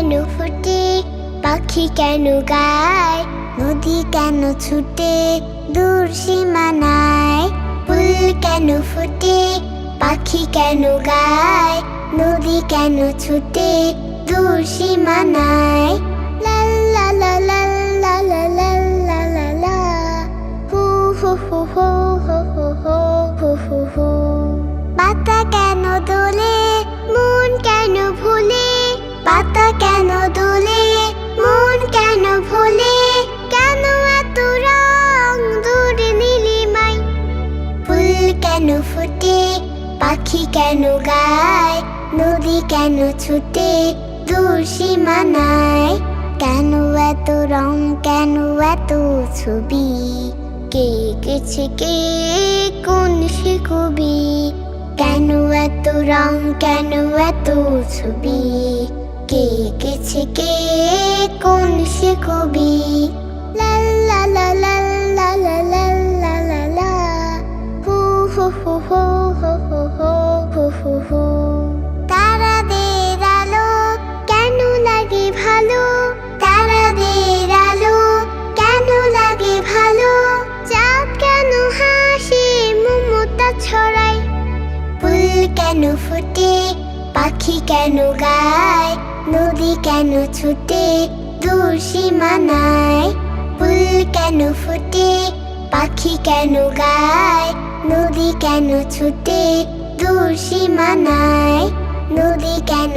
কেন ফুটে? পাখি কেন গায়? নদী কেন ছুটে? দূর সীমানায় ফুল কেন ফুটে? পাখি কেন গায়? নদী কেন ছুটে? দূর সীমানায় লা লা লা লা লা লা লা হু হু হু হু হু হু হু হু হু হু। পাতা কেন দোলে? কেন ফুটে? পাখি কেন গায়? নদী কেন ছুটে? দূর সীমানায় কেন এত রং? কেন এত ছবি? কে গেছে কে? কোন সে কবি কেন এত রং? কেন এত ছবি? কে গেছে কে? কোন সে কবি ফুল কেন ফুটে? পাখি কেন গায়? নদী কেন ছুটে? দূর সীমানায় ফুল কেন ফুটে? পাখি কেন গায়? নদী কেন ছুটে? দূর সীমানায় নদী কেন